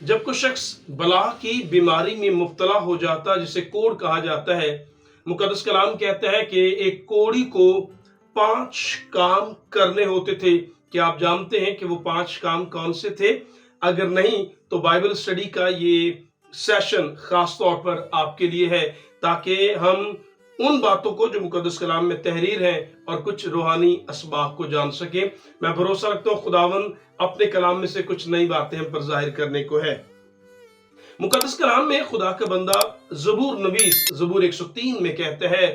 جب کوئی شخص بلا کی بیماری میں مبتلا ہو جاتا، جسے کوڑ کہا جاتا ہے، مقدس کلام کہتا ہے کہ ایک کوڑی کو پانچ کام کرنے ہوتے تھے۔ کیا آپ جانتے ہیں کہ وہ پانچ کام کون سے تھے؟ اگر نہیں، تو بائبل سٹڈی کا یہ سیشن خاص طور پر آپ کے لیے ہے، تاکہ ہم ان باتوں کو جو مقدس کلام میں تحریر ہیں اور کچھ روحانی اسباق کو جان سکیں۔ میں بھروسہ رکھتا ہوں خداون اپنے کلام میں سے کچھ نئی باتیں ہم پر ظاہر کرنے کو ہے۔ مقدس کلام میں خدا کا بندہ زبور نویس، زبور 103 میں کہتے ہیں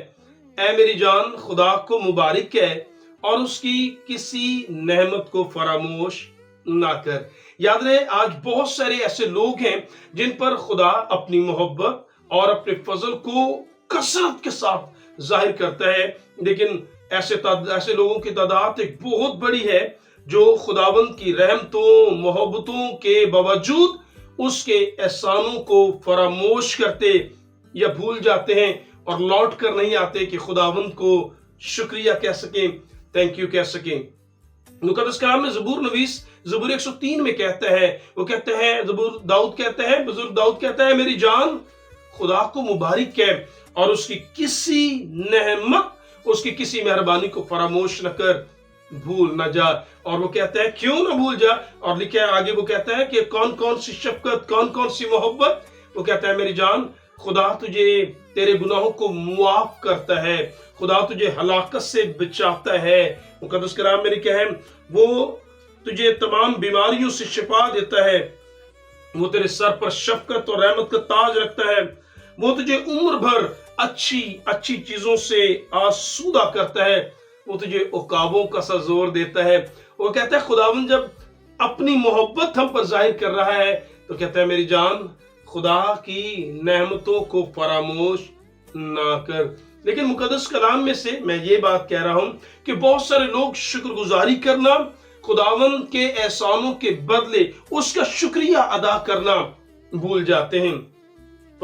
اے میری جان، خدا کو مبارک ہے اور اس کی کسی نعمت کو فراموش نہ کر۔ یاد رہے، آج بہت سارے ایسے لوگ ہیں جن پر خدا اپنی محبت اور اپنے فضل کو کثرت کے ساتھ ظاہر کرتا ہے، لیکن ایسے ایسے لوگوں کی تعداد ایک بہت بڑی ہے جو خداوند کی رحمتوں، محبتوں کے باوجود اس کے احسانوں کو فراموش کرتے یا بھول جاتے ہیں اور لوٹ کر نہیں آتے کہ خداوند کو شکریہ کہہ سکیں تھینک یو کہہ سکیں۔ مقدس کلام میں زبور نویس، زبور 103 میں کہتا ہے، وہ کہتے ہیں زبور داؤد کہتا ہے، بزرگ داؤد کہتا ہے، میری جان خدا کو مبارک ہے اور اس کی کسی نعمت اس کی کسی مہربانی کو فراموش نہ کر، بھول نہ جا۔ اور وہ کہتا ہے، کیوں نہ بھول جا؟ اور لکھا ہے آگے، وہ کہتا ہے کہ، کون کون سی شفقت، کون کون سی محبت؟ وہ کہتا ہے، میری جان، خدا تجھے تیرے گناہوں کو معاف کرتا ہے، خدا تجھے ہلاکت سے بچاتا ہے۔ مقدس کرام میں لکھا وہ تجھے تمام بیماریوں سے شفا دیتا ہے۔ وہ تیرے سر پر شفقت اور رحمت کا تاج رکھتا ہے۔ وہ تجھے عمر بھر اچھی اچھی چیزوں سے آسودہ کرتا ہے۔ وہ تجھے اقابوں کا سا زور دیتا ہے۔ وہ کہتا ہے خداون جب اپنی محبت ہم پر ظاہر کر رہا ہے، تو کہتا ہے، میری جان، خدا کی نعمتوں کو فراموش نہ کر۔ لیکن مقدس کلام میں سے میں یہ بات کہہ رہا ہوں کہ بہت سارے لوگ شکر گزاری کرنا خداون کے احسانوں کے بدلے اس کا شکریہ ادا کرنا بھول جاتے ہیں۔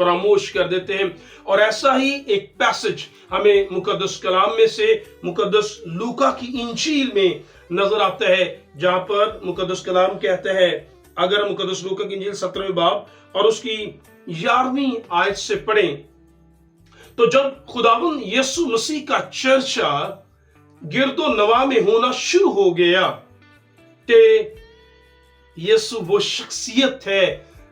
فراموش کر دیتے ہیں۔ اور ایسا ہی ایک پیسج ہمیں مقدس کلام میں سے مقدس لوکا کی انچیل میں نظر آتا ہے، جہاں پر مقدس کلام کہتا ہے، اگر مقدس لوکا کی انجیل سترہویں باب اور اس کی یارویں آیت سے پڑھیں، تو جب خداون یسو مسیح کا چرچا گرد و نوا میں ہونا شروع ہو گیا کہ یسو وہ شخصیت ہے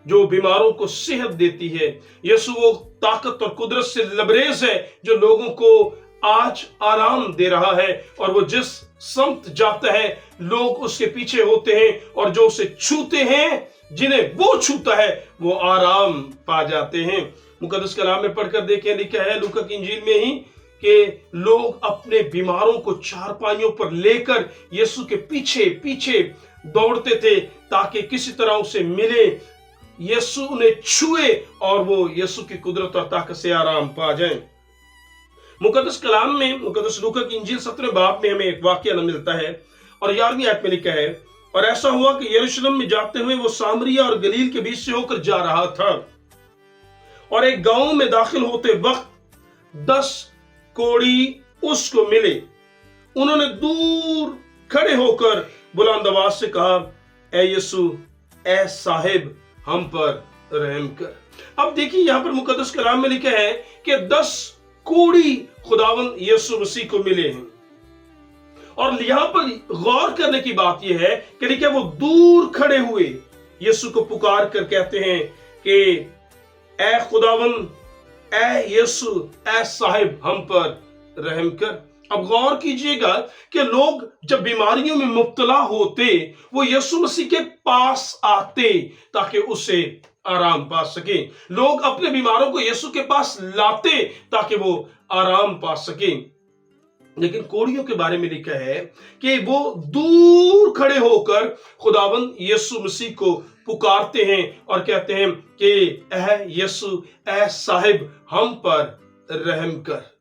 جو بیماروں کو صحت دیتی ہے۔ یسو وہ طاقت اور قدرت سے لبریز ہے جو لوگوں کو آج آرام دے رہا ہے اور وہ جس سمت جاتا ہے، لوگ اس کے پیچھے ہوتے ہیں اور جو اسے چھوتے ہیں، جنہیں وہ چھوتا ہے، وہ آرام پا جاتے ہیں۔ مقدس کلام میں پڑھ کر دیکھیں، لکھا ہے لوکا کی انجیل میں ہی کہ لوگ اپنے بیماروں کو چار پائیوں پر لے کر یسو کے پیچھے پیچھے دوڑتے تھے تاکہ کسی طرح اسے ملے۔ یسو انہیں چھوئے اور وہ یسو کی قدرت اور طاقت سے آرام پا جائیں۔ مقدس کلام میں، مقدس لوکا کی انجیل سترہ باپ میں ہمیں ایک واقعہ ملتا ہے اور یارویں آیت میں لکھا ہے، اور ایسا ہوا کہ یروشلم میں جاتے ہوئے وہ سامریہ اور گلیل کے بیچ سے ہو کر جا رہا تھا۔ اور ایک گاؤں میں داخل ہوتے وقت دس کوڑی اس کو ملے۔ انہوں نے دور کھڑے ہو کر بلند آواز سے کہا، اے یسو اے صاحب ہم پر رحم کر۔ اب دیکھیں یہاں پر مقدس کلام میں لکھا ہے کہ دس کوڑی خداون یسو مسیح کو ملے ہیں۔ اور یہاں پر غور کرنے کی بات یہ ہے کہ لکھا وہ دور کھڑے ہوئے یسو کو پکار کر کہتے ہیں کہ اے خداون، اے یسو اے صاحب، ہم پر رحم کر۔ اب غور کیجیے گا کہ لوگ جب بیماریوں میں مبتلا ہوتے، وہ یسو مسیح کے پاس آتے تاکہ اسے آرام پا سکیں لوگ اپنے بیماروں کو یسو کے پاس لاتے تاکہ وہ آرام پا سکیں لیکن کوڑیوں کے بارے میں لکھا ہے کہ وہ دور کھڑے ہو کر خداون یسو مسیح کو پکارتے ہیں اور کہتے ہیں کہ اے یسو اے صاحب، ہم پر رحم کر۔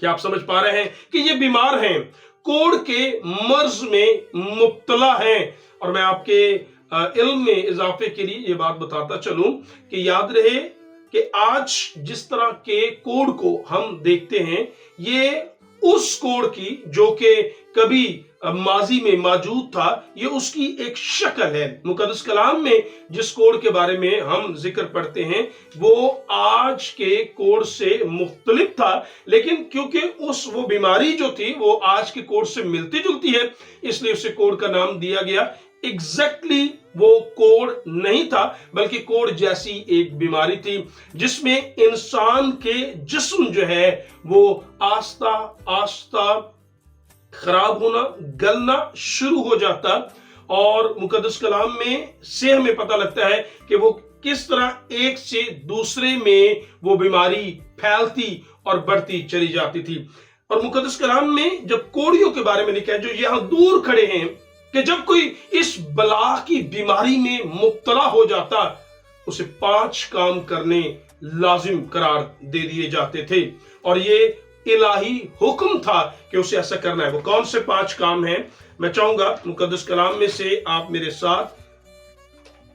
کیا آپ سمجھ پا رہے ہیں کہ یہ بیمار ہیں؟ کوڑ کے مرض میں مبتلا ہیں۔ اور میں آپ کے علم میں اضافے کے لیے یہ بات بتاتا چلوں کہ یاد رہے کہ آج جس طرح کے کوڑ کو ہم دیکھتے ہیں، یہ اس کوڑ کی جو کہ کبھی ماضی میں موجود تھا، یہ اس کی ایک شکل ہے۔ مقدس کلام میں جس کوڑ کے بارے میں ہم ذکر پڑھتے ہیں، وہ آج کے کوڑ سے مختلف تھا، لیکن کیونکہ اس وہ بیماری جو تھی، وہ آج کے کوڑ سے ملتی جلتی ہے، اس لیے اسے کوڑ کا نام دیا گیا۔ ایگزیکٹلی وہ کوڑ نہیں تھا، بلکہ کوڑ جیسی ایک بیماری تھی، جس میں انسان کے جسم جو ہے وہ آستہ آستہ خراب ہونا، گلنا شروع ہو جاتا اور مقدس کلام میں سے ہمیں پتہ لگتا ہے کہ وہ کس طرح ایک سے دوسرے میں وہ بیماری پھیلتی اور بڑھتی چلی جاتی تھی۔ اور مقدس کلام میں جب کوڑیوں کے بارے میں لکھا ہے، جو یہاں دور کھڑے ہیں کہ جب کوئی اس بلا کی بیماری میں مبتلا ہو جاتا، اسے پانچ کام کرنے لازم قرار دے دیے جاتے تھے۔ اور یہ الہی حکم تھا کہ اسے ایسا کرنا ہے۔ وہ کون سے پانچ کام ہیں؟ میں چاہوں گا مقدس کلام میں سے آپ میرے ساتھ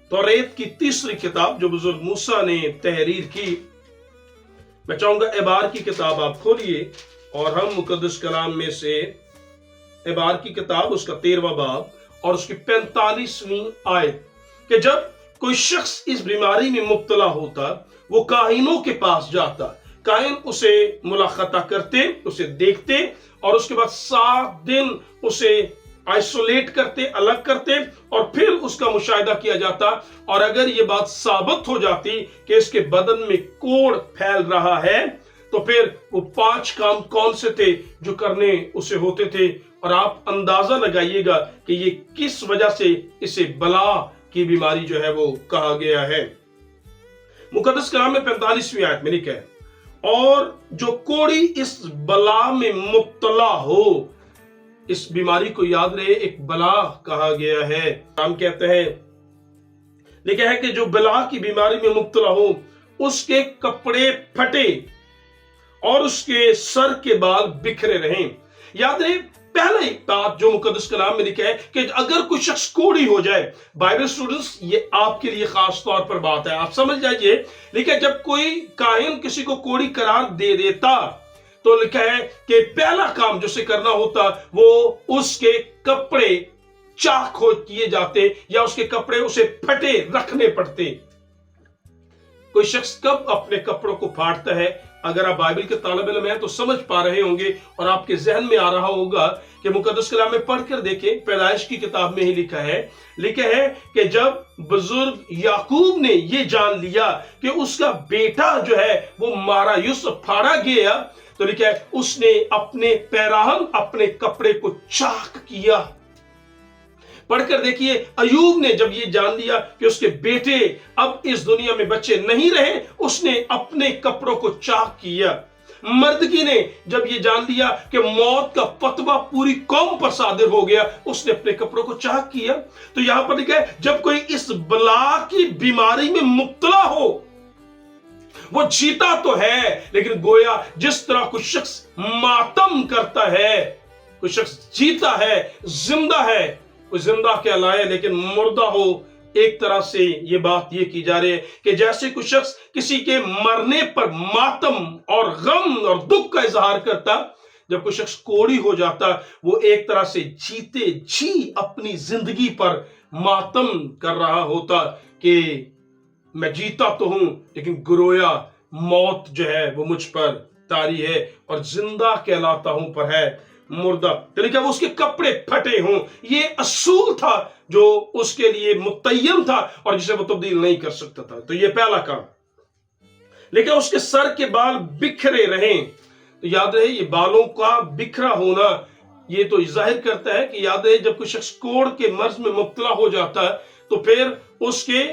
توریت کی تیسری کتاب جو بزرگ موسیٰ نے تحریر کی، میں چاہوں گا اعبار کی کتاب آپ کھولیے اور ہم مقدس کلام میں سے اعبار کی کتاب، اس کا تیرواں باب اور اس کی پینتالیسویں آیت کہ جب کوئی شخص اس بیماری میں مبتلا ہوتا، وہ کاہنوں کے پاس جاتا کائن اسے ملاقاتہ کرتے، اسے دیکھتے اور اس کے بعد سات دن اسے آئسولیٹ کرتے، الگ کرتے اور پھر اس کا مشاہدہ کیا جاتا اور اگر یہ بات ثابت ہو جاتی کہ اس کے بدن میں کوڑ پھیل رہا ہے، تو پھر وہ پانچ کام کون سے تھے جو کرنے اسے ہوتے تھے؟ اور آپ اندازہ لگائیے گا کہ یہ کس وجہ سے اسے بلا کی بیماری جو ہے وہ کہا گیا ہے۔ مقدس کلام میں پینتالیسویں آیت میں لکھا ہے، اور جو کوڑی اس بلا میں مبتلا ہو، اس بیماری کو یاد رہے، ایک بلا کہا گیا ہے۔ ہم کہتے ہیں، لکھا ہے کہ جو بلا کی بیماری میں مبتلا ہو، اس کے کپڑے پھٹے اور اس کے سر کے بال بکھرے رہیں۔ یاد رہے پہلا پہلے بات جو مقدس کلام میں لکھا ہے کہ اگر کوئی شخص کوڑی ہو جائے بائبل سٹوڈنٹس یہ آپ کے لیے خاص طور پر بات ہے۔ آپ سمجھ جائیے لیکن جب کوئی کاہن کسی کو کوڑی قرار دے دیتا، تو لکھا ہے کہ پہلا کام جو سے کرنا ہوتا، وہ اس کے کپڑے چاک ہو کیے جاتے یا اس کے کپڑے اسے پھٹے رکھنے پڑتے۔ کوئی شخص کب اپنے کپڑوں کو پھاڑتا ہے؟ اگر آپ بائبل کے طالب علم ہیں تو سمجھ پا رہے ہوں گے اور آپ کے ذہن میں آ رہا ہوگا کہ مقدس کلام میں پڑھ کر دیکھیں، پیدائش کی کتاب میں ہی لکھا ہے۔ لکھا ہے کہ جب بزرگ یعقوب نے یہ جان لیا کہ اس کا بیٹا جو ہے وہ مارا، یوسف پھاڑا گیا، تو لکھا ہے، اس نے اپنے پیراہن اپنے کپڑے کو چاک کیا۔ پڑھ کر دیکھیے، ایوب نے جب یہ جان لیا کہ اس کے بیٹے اب اس دنیا میں بچے نہیں رہے، اس نے اپنے کپڑوں کو چاک کیا۔ مردگی نے جب یہ جان لیا کہ موت کا فتوہ پوری قوم پر صادر ہو گیا، اس نے اپنے کپڑوں کو چاک کیا۔ تو یہاں پر لکھا ہے، جب کوئی اس بلا کی بیماری میں مبتلا ہو، وہ جیتا تو ہے، لیکن گویا جس طرح کوئی شخص ماتم کرتا ہے، کوئی شخص جیتا ہے، زندہ ہے کوئی زندہ کیا لائے لیکن مردہ ہو، ایک طرح سے یہ بات یہ کی جا رہی ہے کہ جیسے کوئی شخص کسی کے مرنے پر ماتم اور غم اور دکھ کا اظہار کرتا، جب کوئی شخص کوڑی ہو جاتا، وہ ایک طرح سے جیتے جی اپنی زندگی پر ماتم کر رہا ہوتا کہ میں جیتا تو ہوں، لیکن گرویا موت جو ہے وہ مجھ پر تاری ہے اور زندہ کہلاتا ہوں پر ہے مردہ۔ یعنی کہ اس کے کپڑے پھٹے ہوں۔ یہ اصول تھا جو اس کے لیے متعین تھا اور جسے وہ تبدیل نہیں کر سکتا تھا۔ تو یہ پہلا کام۔ لیکن اس کے سر کے بال بکھرے رہیں۔ تو یاد رہے، یہ بالوں کا بکھرا ہونا، یہ تو ظاہر کرتا ہے کہ یاد رہے، جب کوئی شخص کوڑ کے مرض میں مبتلا ہو جاتا ہے، تو پھر اس کے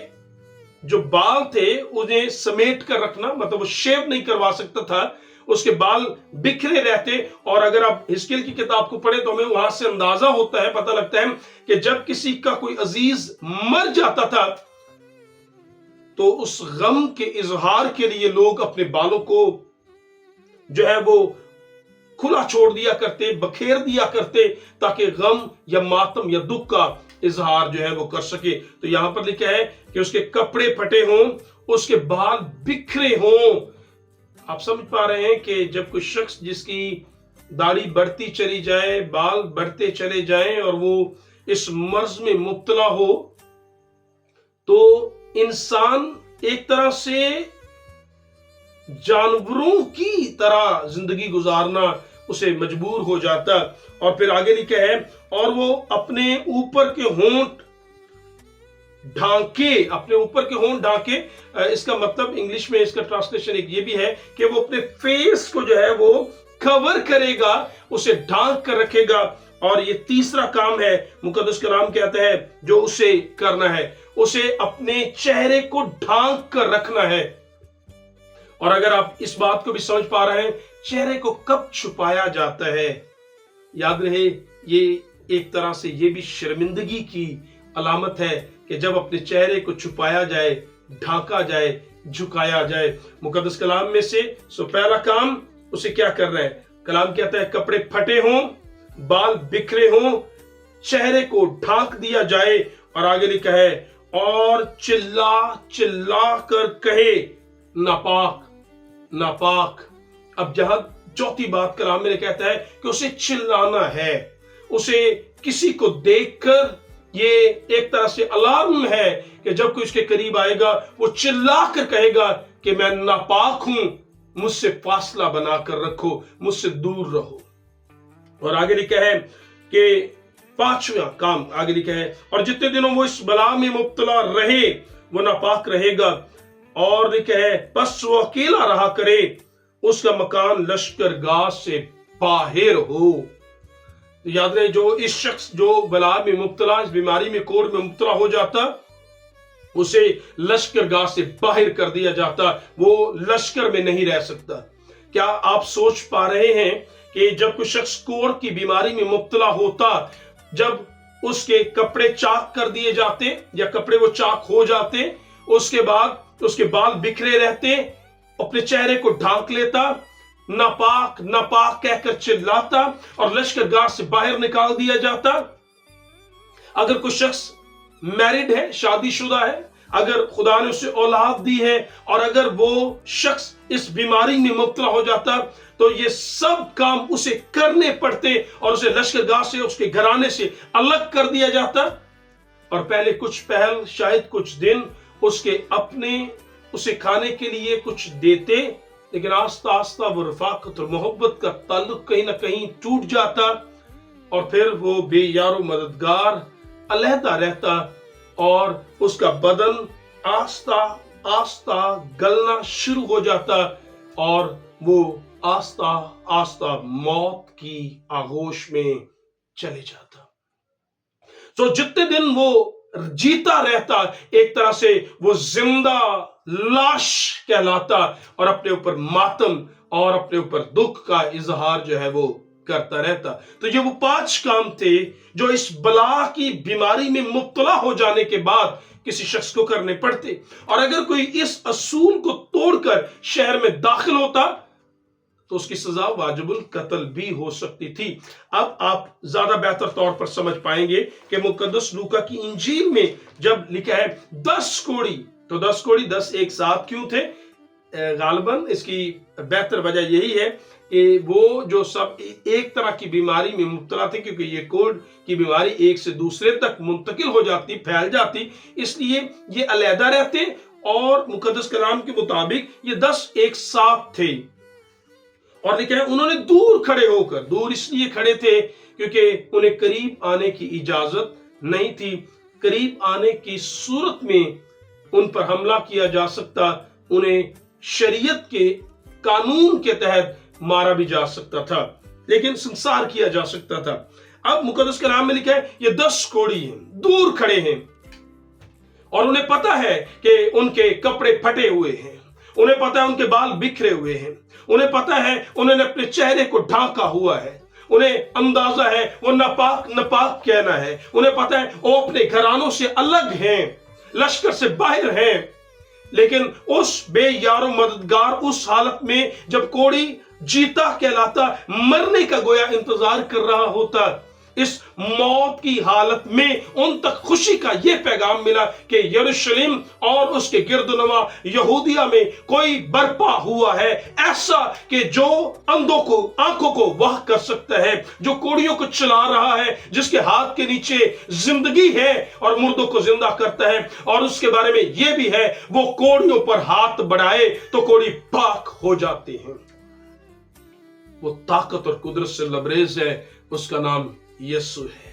جو بال تھے، انہیں سمیٹ کر رکھنا مطلب وہ شیو نہیں کروا سکتا تھا۔ اس کے بال بکھرے رہتے اور اگر آپ ہسکل کی کتاب کو پڑھیں تو ہمیں وہاں سے اندازہ ہوتا ہے، پتہ لگتا ہے کہ جب کسی کا کوئی عزیز مر جاتا تھا تو اس غم کے اظہار کے لیے لوگ اپنے بالوں کو جو ہے وہ کھلا چھوڑ دیا کرتے، بکھیر دیا کرتے تاکہ غم یا ماتم یا دکھ کا اظہار جو ہے وہ کر سکے۔ تو یہاں پر لکھا ہے کہ اس کے کپڑے پھٹے ہوں، اس کے بال بکھرے ہوں۔ آپ سمجھ پا رہے ہیں کہ جب کوئی شخص جس کی داڑھی بڑھتی چلی جائے، بال بڑھتے چلے جائیں اور وہ اس مرض میں مبتلا ہو، تو انسان ایک طرح سے جانوروں کی طرح زندگی گزارنا اسے مجبور ہو جاتا اور پھر آگے لکھا ہے اور وہ اپنے اوپر کے ہونٹ ڈھانکے، اپنے اوپر کے ہون ڈھانکے اس کا مطلب انگلش میں اس کا ٹرانسلیشن ایک یہ بھی ہے کہ وہ اپنے فیس کو جو ہے وہ کور کرے گا، اسے ڈھانک کر رکھے گا۔ اور یہ تیسرا کام ہے، مقدس کلام کہتا ہے، جو اسے کرنا ہے، اسے اپنے چہرے کو ڈھانک کر رکھنا ہے۔ اور اگر آپ اس بات کو بھی سمجھ پا رہے ہیں، چہرے کو کب چھپایا جاتا ہے؟ یاد رہے، یہ ایک طرح سے یہ بھی شرمندگی کی علامت ہے کہ جب اپنے چہرے کو چھپایا جائے ڈھاکا جائے، جھکایا جائے، مقدس کلام میں سے، سو پہلا کام اسے کیا کر رہا ہے کلام کہتا ہے، کپڑے پھٹے ہوں، بال بکھرے ہوں، چہرے کو ڈھانک دیا جائے، اور آگے لکھا ہے، اور چلا چلا کر کہے، ناپاک ناپاک۔ اب جہاں چوتھی بات کلام میں کہتا ہے کہ اسے چلانا ہے، اسے کسی کو دیکھ کر یہ ایک طرح سے الارم ہے کہ جب کوئی اس کے قریب آئے گا، وہ چلا کر کہے گا کہ میں ناپاک ہوں، مجھ سے فاصلہ بنا کر رکھو، مجھ سے دور رہو۔ اور آگے لکھا ہے کہ پانچواں کام، آگے لکھا ہے، اور جتنے دنوں وہ اس بلا میں مبتلا رہے، وہ ناپاک رہے گا۔ اور لکھا ہے، بس وہ اکیلا رہا کرے، اس کا مکان لشکر گاہ سے باہر ہو۔ یاد رہے، جو اس شخص، جو بلا میں مبتلا، اس بیماری میں کور میں مبتلا ہو جاتا، اسے لشکر گاہ سے باہر کر دیا جاتا، وہ لشکر میں نہیں رہ سکتا۔ کیا آپ سوچ پا رہے ہیں کہ جب کوئی شخص کور کی بیماری میں مبتلا ہوتا، جب اس کے کپڑے چاک کر دیے جاتے یا کپڑے وہ چاک ہو جاتے، اس کے بعد اس کے بال بکھرے رہتے، اپنے چہرے کو ڈھانک لیتا ناپاک ناپاک کہہ کر چلاتا اور لشکر گاہ سے باہر نکال دیا جاتا۔ اگر کوئی شخص میرڈ ہے، شادی شدہ ہے، اگر خدا نے اسے اولاد دی ہے اور اگر وہ شخص اس بیماری میں مبتلا ہو جاتا، تو یہ سب کام اسے کرنے پڑتے اور اسے لشکر گاہ سے، اس کے گھرانے سے الگ کر دیا جاتا۔ اور پہلے کچھ پہل، شاید کچھ دن اس کے اپنے، اسے کھانے کے لیے کچھ دیتے۔ لیکن آستہ آستہ وہ رفاقت اور محبت کا تعلق کہیں نہ کہیں ٹوٹ جاتا اور پھر وہ بے یار و مددگار علیحدہ رہتا اور اس کا بدن آستہ آستہ گلنا شروع ہو جاتا اور وہ آستہ آستہ موت کی آغوش میں چلے جاتا۔ سو so, جتنے دن وہ جیتا رہتا ایک طرح سے وہ زندہ لاش کہلاتا اور اپنے اوپر ماتم اور اپنے اوپر دکھ کا اظہار جو ہے وہ کرتا رہتا تو یہ وہ پانچ کام تھے جو اس بلا کی بیماری میں مبتلا ہو جانے کے بعد کسی شخص کو کرنے پڑتے۔ اور اگر کوئی اس اصول کو توڑ کر شہر میں داخل ہوتا تو اس کی سزا واجب القتل بھی ہو سکتی تھی۔ اب آپ زیادہ بہتر طور پر سمجھ پائیں گے کہ مقدس لوکا کی انجیل میں جب لکھا ہے دس کوڑی، تو دس کوڑی، دس ایک ساتھ کیوں تھے؟ غالباً اس کی بہتر وجہ یہی ہے کہ وہ جو سب ایک طرح کی بیماری میں مبتلا تھے، کیونکہ یہ کوڑ کی بیماری ایک سے دوسرے تک منتقل ہو جاتی، پھیل جاتی۔ اس لیے یہ علیحدہ رہتے اور مقدس کلام کے مطابق یہ دس ایک ساتھ تھے۔ اور لکھا ہے انہوں نے دور کھڑے ہو کر، دور اس لیے کھڑے تھے کیونکہ انہیں قریب آنے کی اجازت نہیں تھی۔ قریب آنے کی صورت میں ان پر حملہ کیا جا سکتا، انہیں شریعت کے قانون کے تحت مارا بھی جا سکتا تھا، لیکن سنسار کیا جا سکتا تھا۔ اب مقدس کے نام میں لکھا ہے یہ دس کوڑی ہیں، دور کھڑے ہیں۔ اور انہیں پتا ہے کہ ان کے کپڑے پھٹے ہوئے ہیں، انہیں پتا ہے ان کے بال بکھرے ہوئے ہیں۔ انہیں پتا ہے، انہوں نے اپنے چہرے کو ڈھانکا ہوا ہے۔ انہیں اندازہ ہے، وہ نپاک نپاک کہنا ہے۔ انہیں پتا ہے، وہ اپنے گھرانوں سے الگ ہیں، لشکر سے باہر ہیں۔ لیکن اس بے یار و مددگار، اس حالت میں جب کوڑی جیتا کہلاتا، مرنے کا گویا انتظار کر رہا ہوتا۔ اس موت کی حالت میں ان تک خوشی کا یہ پیغام ملا کہ یروشلم اور اس کے گرد نما یہودیہ میں کوئی برپا ہوا ہے، ایسا کہ جو اندھوں کو، آنکھوں کو واہ کر سکتا ہے، جو کوڑیوں کو چلا رہا ہے، جس کے ہاتھ کے نیچے زندگی ہے اور مردوں کو زندہ کرتا ہے۔ اور اس کے بارے میں یہ بھی ہے، وہ کوڑیوں پر ہاتھ بڑھائے تو کوڑی پاک ہو جاتے ہیں۔ وہ طاقت اور قدرت سے لبریز ہے، اس کا نام یسو ہے۔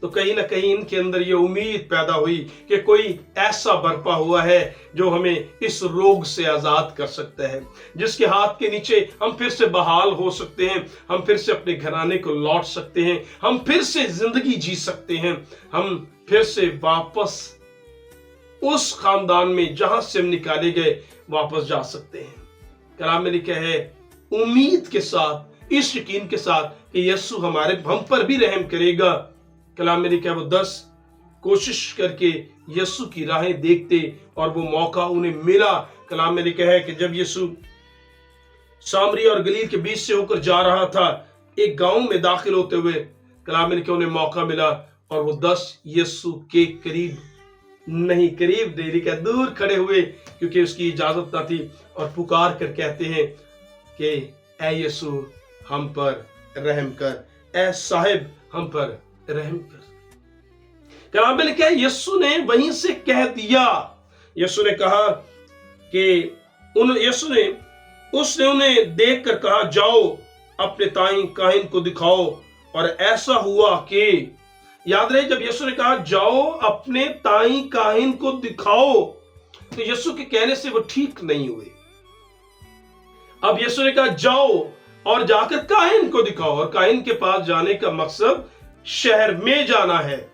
تو کہیں نہ کہیں ان کے اندر یہ امید پیدا ہوئی کہ کوئی ایسا برپا ہوا ہے جو ہمیں اس روگ سے آزاد کر سکتا ہے، جس کے ہاتھ کے نیچے ہم پھر سے بحال ہو سکتے ہیں، ہم پھر سے اپنے گھرانے کو لوٹ سکتے ہیں، ہم پھر سے زندگی جی سکتے ہیں، ہم پھر سے واپس اس خاندان میں جہاں سے ہم نکالے گئے واپس جا سکتے ہیں۔ کلام میں لکھا ہے، امید کے ساتھ، اس یقین کے ساتھ کہ یسو ہمارے ہم پر بھی رحم کرے گا۔ کلام میں لکھا وہ دس، کوشش کر کے یسو کی راہیں دیکھتے اور وہ موقع انہیں ملا۔ کلام میں لکھا ہے کہ جب یسو سامری اور گلیل کے بیچ سے ہو کر جا رہا تھا، ایک گاؤں میں داخل ہوتے ہوئے کلام میں لکھا انہیں موقع ملا اور وہ دس یسو کے قریب، نہیں قریب دے کہ دور کھڑے ہوئے کیونکہ اس کی اجازت نہ تھی۔ اور پکار کر کہتے ہیں کہ اے یسو، ہم پر رحم کر۔ اے صاحب، ہم پر رحم کر۔ کلام میں لکھا ہے، یسو نے وہیں سے کہہ دیا۔ یسو نے کہا کہ ان، یسو نے، اس نے انہیں دیکھ کر کہا، جاؤ، اپنے تائیں کاہن کو دکھاؤ۔ اور ایسا ہوا کہ، یاد رہے، جب یسو نے کہا، جاؤ، اپنے تائیں کاہن کو دکھاؤ، تو یسو کے کہنے سے وہ ٹھیک نہیں ہوئے۔ اب یسو نے کہا، جاؤ اور جا کر کائن کو دکھاؤ، اور کائن کے پاس جانے کا مقصد شہر میں جانا ہے۔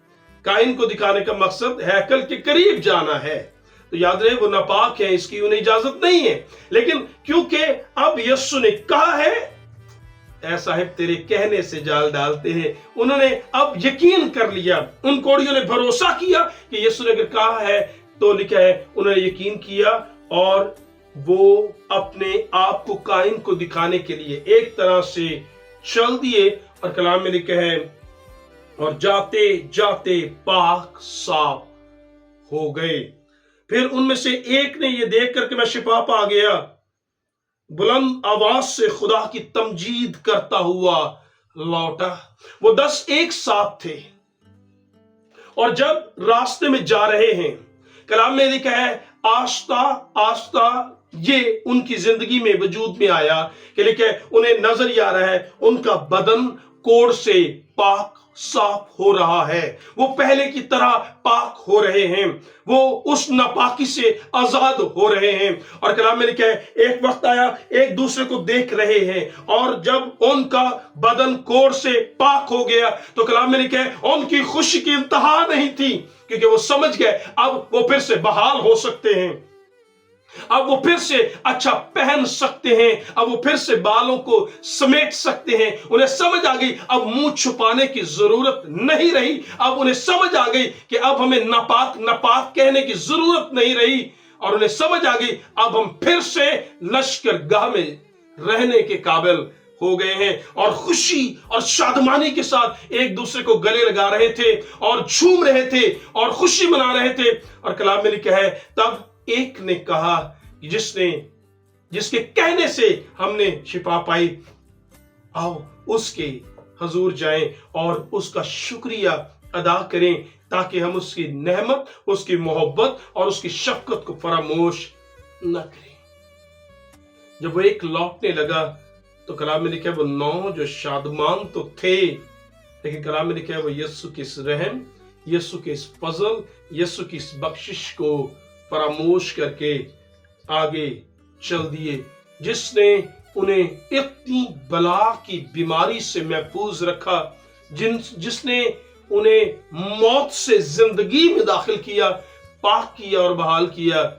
کائن کو دکھانے کا مقصد ہیکل کے قریب جانا ہے۔ تو یاد رہے، وہ ناپاک ہے اس کی انہیں اجازت نہیں ہے۔ لیکن کیونکہ اب یسو نے کہا ہے، اے صاحب، تیرے کہنے سے جال ڈالتے ہیں۔ انہوں نے اب یقین کر لیا، ان کوڑیوں نے بھروسہ کیا کہ یسو نے اگر کہا ہے تو لکھا ہے، انہوں نے یقین کیا اور وہ اپنے آپ کو کائن کو دکھانے کے لیے ایک طرح سے چل دیے اور کلام میں لکھا ہے، اور جاتے جاتے پاک صاف ہو گئے۔ پھر ان میں سے ایک نے یہ دیکھ کر کہ میں شفا پا گیا۔ بلند آواز سے خدا کی تمجید کرتا ہوا لوٹا۔ وہ دس ایک ساتھ تھے۔ اور جب راستے میں جا رہے ہیں، کلام میں لکھا ہے، آستہ آستہ یہ ان کی زندگی میں وجود میں آیا کہ لکھے انہیں نظر ہی آ رہا ہے، ان کا بدن کوڑ سے پاک صاف ہو رہا ہے۔ وہ پہلے کی طرح پاک ہو رہے ہیں۔ وہ اس ناپاکی سے آزاد ہو رہے ہیں۔ اور کلام میں لکھا ہے، ایک وقت آیا، ایک دوسرے کو دیکھ رہے ہیں۔ اور جب ان کا بدن کوڑ سے پاک ہو گیا، تو کلام میں لکھا ہے، ان کی خوشی کی انتہا نہیں تھی، کیونکہ وہ سمجھ گئے، اب وہ پھر سے بحال ہو سکتے ہیں۔ اب وہ پھر سے اچھا پہن سکتے ہیں، اب وہ پھر سے بالوں کو سمیٹ سکتے ہیں۔ انہیں سمجھ آ گئی، اب منہ چھپانے کی ضرورت نہیں رہی۔ اب انہیں سمجھ آ گئی کہ اب ہمیں ناپاک ناپاک کہنے کی ضرورت نہیں رہی۔ اور انہیں سمجھ آ گئی، اب ہم پھر سے لشکر گاہ میں رہنے کے قابل ہو گئے ہیں۔ اور خوشی اور شادمانی کے ساتھ ایک دوسرے کو گلے لگا رہے تھے اور جھوم رہے تھے اور خوشی منا رہے تھے۔ اور کلام میں لکھا ہے، تب ایک نے کہا جس نے جس کے کہنے سے ہم نے شفا پائی، آؤ اس کے حضور جائیں اور اس کا شکریہ ادا کریں تاکہ ہم اس کی نعمت، اس کی محبت اور اس کی شفقت کو فراموش نہ کریں۔ جب وہ ایک لوٹنے لگا تو کلام میں لکھا ہے، وہ نو جو شادمان تو تھے، لیکن کلام میں لکھا ہے، وہ یسو کی اس رحم، یسو کے اس فضل، یسو کی اس بخشش کو فراموش کر کے آگے چل دیے۔ جس نے انہیں اتنی بلا کی بیماری سے محفوظ رکھا، جن جس نے انہیں موت سے زندگی میں داخل کیا، پاک کیا اور بحال کیا،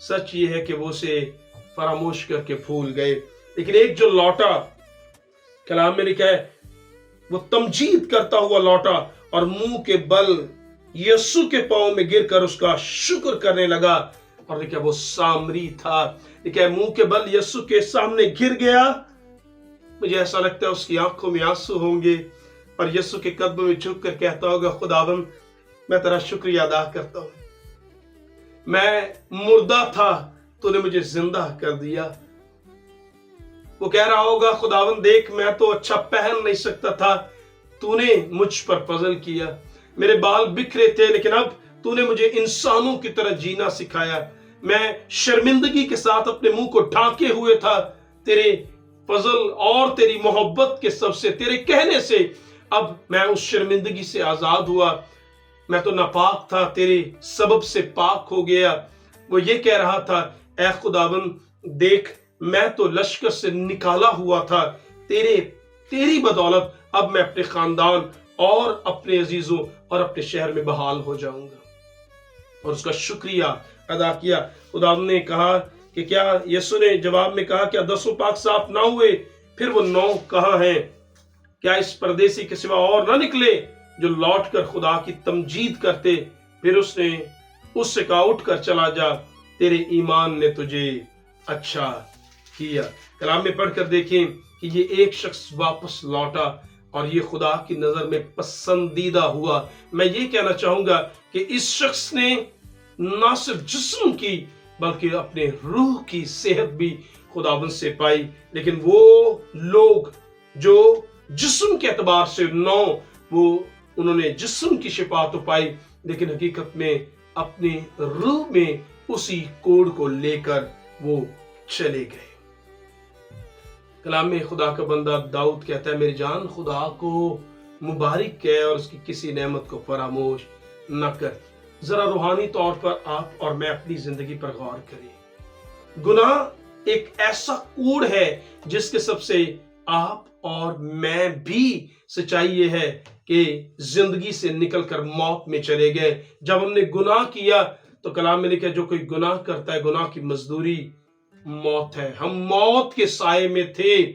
سچ یہ ہے کہ وہ اسے فراموش کر کے پھول گئے۔ لیکن ایک جو لوٹا، کلام میں لکھا ہے، وہ تمجید کرتا ہوا لوٹا اور منہ کے بل یسو کے پاؤں میں گر کر اس کا شکر کرنے لگا اور لکھا وہ سامری تھا۔ لکھا منہ کے بل یسو کے سامنے گر گیا۔ مجھے ایسا لگتا ہے اس کی آنکھوں میں آنسو ہوں گے اور یسو کے قدم میں جھک کر کہتا ہوگا خداون میں تیرا شکریہ ادا کرتا ہوں۔ میں مردہ تھا تو نے مجھے زندہ کر دیا۔ وہ کہہ رہا ہوگا خداون دیکھ، میں تو اچھا پہن نہیں سکتا تھا۔ تو نے مجھ پر فضل کیا۔ میرے بال بکھرے تھے، لیکن اب تو نے مجھے انسانوں کی طرح جینا سکھایا۔ میں شرمندگی کے ساتھ اپنے منہ کو ڈھانکے ہوئے تھا۔ تیرے فضل اور تیری محبت کے سب سے، تیرے کہنے سے اب میں اس شرمندگی سے آزاد ہوا۔ میں تو ناپاک تھا، تیرے سبب سے پاک ہو گیا۔ وہ یہ کہہ رہا تھا، اے خداون دیکھ، میں تو لشکر سے نکالا ہوا تھا۔ تیرے، تیری بدولت، اب میں اپنے خاندان اور اپنے عزیزوں اور اپنے شہر میں بحال ہو جاؤں گا۔ اور اس کا شکریہ ادا کیا۔ خدا نے کہا کہ کیا یسو نے جواب میں کہا کیا دسوں پاک صاف نہ ہوئے؟ پھر وہ نو کہاں ہیں؟ کیا اس پردیسی کے سوا اور نہ نکلے جو لوٹ کر خدا کی تمجید کرتے؟ پھر اس نے اس سے کہا، اٹھ کر چلا جا، تیرے ایمان نے تجھے اچھا کیا۔ کلام میں پڑھ کر دیکھیں کہ یہ ایک شخص واپس لوٹا۔ اور یہ خدا کی نظر میں پسندیدہ ہوا۔ میں یہ کہنا چاہوں گا کہ اس شخص نے نہ صرف جسم کی بلکہ اپنے روح کی صحت بھی خداون سے پائی۔ لیکن وہ لوگ جو جسم کے اعتبار سے نو، وہ انہوں نے جسم کی شفا تو پائی، لیکن حقیقت میں اپنے روح میں اسی کوڑ کو لے کر وہ چلے گئے۔ کلام خدا کا بندہ داؤد کہتا ہے، میری جان خدا کو مبارک کہ اور اس کی کسی نعمت کو فراموش نہ کر۔ ذرا روحانی طور پر آپ اور میں اپنی زندگی پر غور کریں۔ گناہ ایک ایسا کوڑ ہے جس کے سب سے آپ اور میں بھی سچائی یہ ہے کہ زندگی سے نکل کر موت میں چلے گئے۔ جب ہم نے گناہ کیا تو کلام میں لکھا جو کوئی گناہ کرتا ہے، گناہ کی مزدوری موت ہے۔ ہم موت کے سائے میں تھے۔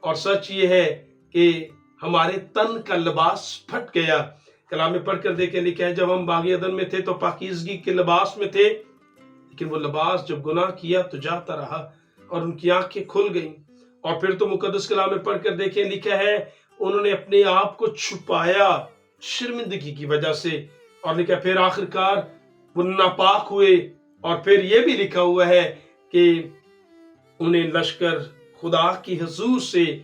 اور سچ یہ ہے کہ ہمارے تن کا لباس پھٹ گیا۔ کلام پڑھ کر دیکھیں لکھا ہے جب ہم باغی عدن میں تھے تو پاکیزگی کے لباس میں تھے۔ لیکن وہ لباس جب گناہ کیا تو جاتا رہا اور ان کی آنکھیں کھل گئیں۔ اور پھر تو مقدس کلام میں پڑھ کر دیکھیں، لکھا ہے، انہوں نے اپنے آپ کو چھپایا شرمندگی کی وجہ سے۔ اور لکھا، پھر آخر کار وہ ناپاک ہوئے۔ اور پھر یہ بھی لکھا ہوا ہے کہ انہیں لشکر خدا کی حضور سے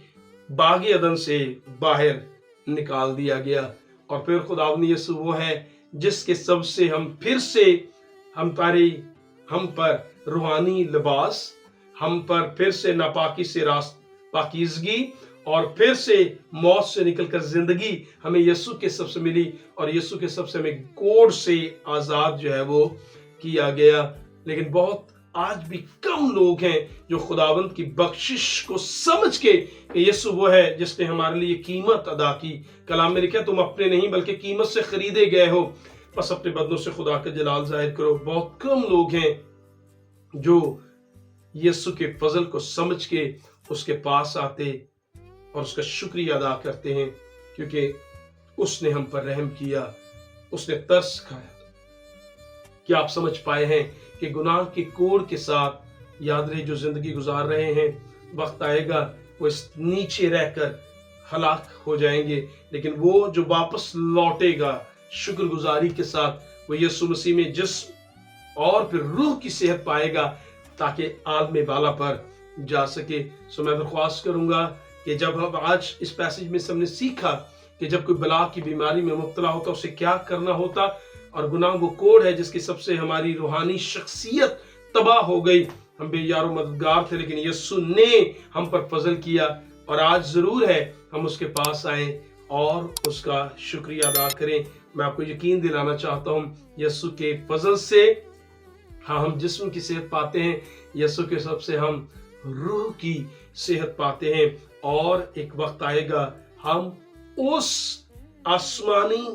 باغ عدن سے باہر نکال دیا گیا۔ اور پھر خدا یسو وہ ہے جس کے سب سے ہم پھر سے ہم پاری ہم پر روحانی لباس، ہم پر پھر سے ناپاکی سے راست پاکیزگی، اور پھر سے موت سے نکل کر زندگی ہمیں یسو کے سب سے ملی۔ اور یسو کے سب سے ہمیں کوڑ سے آزاد جو ہے وہ کیا گیا۔ لیکن بہت آج بھی کم لوگ ہیں جو خداوند کی بخشش کو سمجھ کے کہ یسو وہ ہے جس نے ہمارے لیے قیمت ادا کی۔ کلام میں لکھا تم اپنے نہیں بلکہ قیمت سے خریدے گئے ہو۔ بس اپنے بدنوں سے خدا کا جلال ظاہر کرو۔ بہت کم لوگ ہیں جو یسو کے فضل کو سمجھ کے اس کے پاس آتے اور اس کا شکریہ ادا کرتے ہیں کیونکہ اس نے ہم پر رحم کیا، اس نے ترس کھایا۔ کیا آپ سمجھ پائے ہیں کہ گناہ کے کوڑ کے ساتھ یاد رہے جو زندگی گزار رہے ہیں، وقت آئے گا، وہ اس نیچے رہ کر ہلاک ہو جائیں گے۔ لیکن وہ جو واپس لوٹے گا، شکر گزاری کے ساتھ وہ یسو مسیح میں جسم اور پھر روح کی صحت پائے گا تاکہ عالم بالا پر جا سکے۔ سو میں درخواست کروں گا کہ جب ہم آج اس پیسج میں سب نے سیکھا کہ جب کوئی بلا کی بیماری میں مبتلا ہوتا، اسے کیا کرنا ہوتا اور گناہ وہ کوڑ ہے جس کی سب سے ہماری روحانی شخصیت تباہ ہو گئی۔ ہم بے یار و مددگار تھے لیکن یسو نے ہم پر فضل کیا اور آج ضرور ہے ہم اس کے پاس آئیں اور اس کا شکریہ ادا کریں۔ میں آپ کو یقین دلانا چاہتا ہوں یسو کے فضل سے ہاں ہم جسم کی صحت پاتے ہیں۔ یسو کے سب سے ہم روح کی صحت پاتے ہیں اور ایک وقت آئے گا۔ ہم اس آسمانی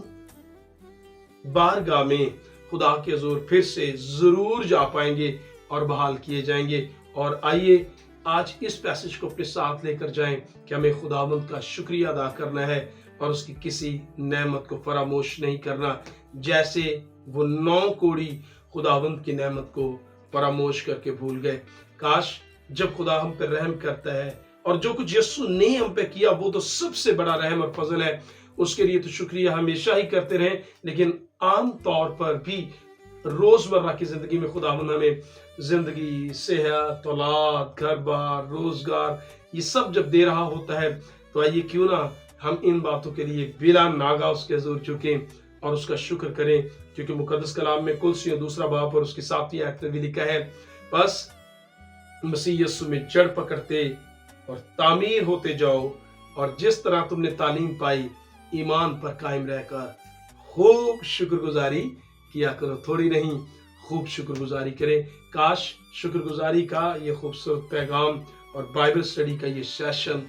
بارگاہ میں خدا کے زور پھر سے ضرور جا پائیں گے اور بحال کیے جائیں گے۔ اور آئیے آج اس پیسج کو اپنے ساتھ لے کر جائیں کہ ہمیں خداوند کا شکریہ ادا کرنا ہے اور اس کی کسی نعمت کو فراموش نہیں کرنا۔ جیسے وہ نو کوڑی خداوند کی نعمت کو فراموش کر کے بھول گئے۔ کاش جب خدا ہم پہ رحم کرتا ہے اور جو کچھ یسو نے ہم پہ کیا، وہ تو سب سے بڑا رحم اور فضل ہے۔ اس کے لیے تو شکریہ ہمیشہ ہی کرتے رہیں، لیکن عام طور پر بھی روزمرہ کی زندگی میں خدا ہمیں زندگی، صحت، اولاد، گھر بار، روزگار، یہ سب جب دے رہا ہوتا ہے، تو آئیے کیوں نہ ہم ان باتوں کے لیے بلا ناگا اس کے حضور چکیں اور اس کا شکر کریں، کیونکہ مقدس کلام میں کلسی اور دوسرا باپ اور اس کی ساتویں آیت میں بھی لکھا ہے، بس مسیح یسو میں جڑ پکڑتے اور تعمیر ہوتے جاؤ اور جس طرح تم نے تعلیم پائی، ایمان پر قائم رہ کر خوب شکر گزاری کیا کرو، تھوڑی نہیں، خوب شکر گزاری کریں۔ کاش شکر گزاری کا یہ خوبصورت پیغام اور بائبل اسٹڈی کا یہ سیشن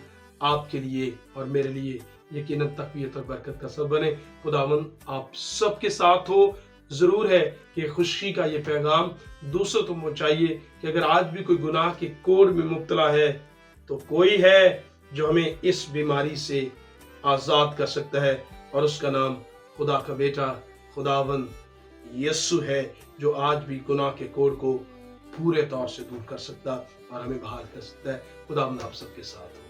آپ کے لیے اور میرے لیے یقیناً تقویت اور برکت کا سب بنے۔ خداون آپ سب کے ساتھ ہو۔ ضرور ہے کہ خوشی کا یہ پیغام دوسروں تک پہنچائیے کہ اگر آج بھی کوئی گناہ کے کوڑ میں مبتلا ہے تو کوئی ہے جو ہمیں اس بیماری سے آزاد کر سکتا ہے اور اس کا نام خدا کا بیٹا، خداون، یسو ہے جو آج بھی گناہ کے کوڑ کو پورے طور سے دور کر سکتا اور ہمیں بحال کر سکتا ہے۔ خدا آپ سب کے ساتھ۔